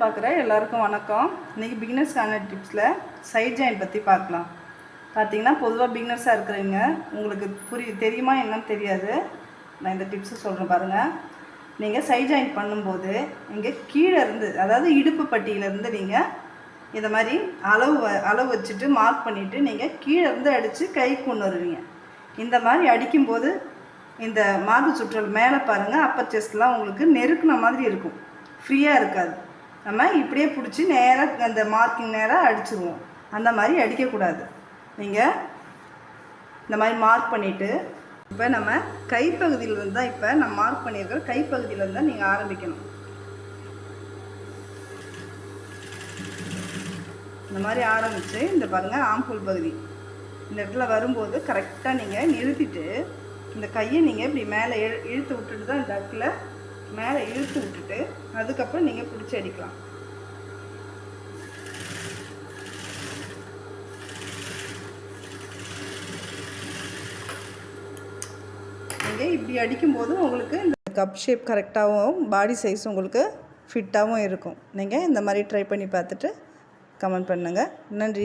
பார்க்குற எல்லாருக்கும் வணக்கம். இன்றைக்கி பிகினர்ஸ்க்கான டிப்ஸில் சைட் ஜாயின் பற்றி பார்க்கலாம். பார்த்தீங்கன்னா பொதுவாக பிகினர்ஸாக இருக்கிறவங்க உங்களுக்கு புரிய தெரியுமா என்னன்னு தெரியாது. நான் இந்த டிப்ஸை சொல்கிறேன் பாருங்கள் நீங்கள் சைட் ஜாயின் பண்ணும்போது இங்கே கீழே இருந்து அதாவது இடுப்பு பட்டியிலேருந்து நீங்கள் இதை மாதிரி அளவு வ- அளவு வச்சுட்டு மார்க் பண்ணிவிட்டு நீங்கள் கீழே இருந்து அடித்து கை கொண்டு வருவீங்க. இந்த மாதிரி அடிக்கும்போது இந்த மார்பு சுற்றல் மேலே பாருங்கள் அப்பர் செஸ்ட்லாம் உங்களுக்கு நெருக்கின மாதிரி இருக்கும். ஃப்ரீயாக இருக்காது. நம்ம இப்படியே பிடிச்சி நேராக அந்த மார்க்கிங் நேராக அடிச்சிருவோம். அந்த மாதிரி அடிக்கக்கூடாது. நீங்கள் இந்த மாதிரி மார்க் பண்ணிவிட்டு இப்போ நம்ம கைப்பகுதியிலிருந்து தான் இப்போ நம்ம மார்க் பண்ணியிருக்கிற கைப்பகுதியிலேருந்து தான் நீங்கள் ஆரம்பிக்கணும். இந்த மாதிரி ஆரம்பித்து இந்த பாருங்கள் ஆம்பூல் பகுதி. இந்த இடத்துல வரும்போது கரெக்டாக நீங்கள் நிறுத்திட்டு இந்த கையை நீங்கள் இப்படி மேலே இழு இழுத்து விட்டுட்டு தான் இந்த இடத்துல மேலே இழுத்து விட்டுட்டு அதுக்கப்புறம் நீங்கள் பிடிச்சி அடிக்கலாம். நீங்கள் இப்படி அடிக்கும்போது உங்களுக்கு இந்த கப் ஷேப் கரெக்டாகவும் பாடி சைஸ் உங்களுக்கு ஃபிட்டாகவும் இருக்கும். நீங்கள் இந்த மாதிரி ட்ரை பண்ணி பார்த்துட்டு கமெண்ட் பண்ணுங்கள் நன்றி.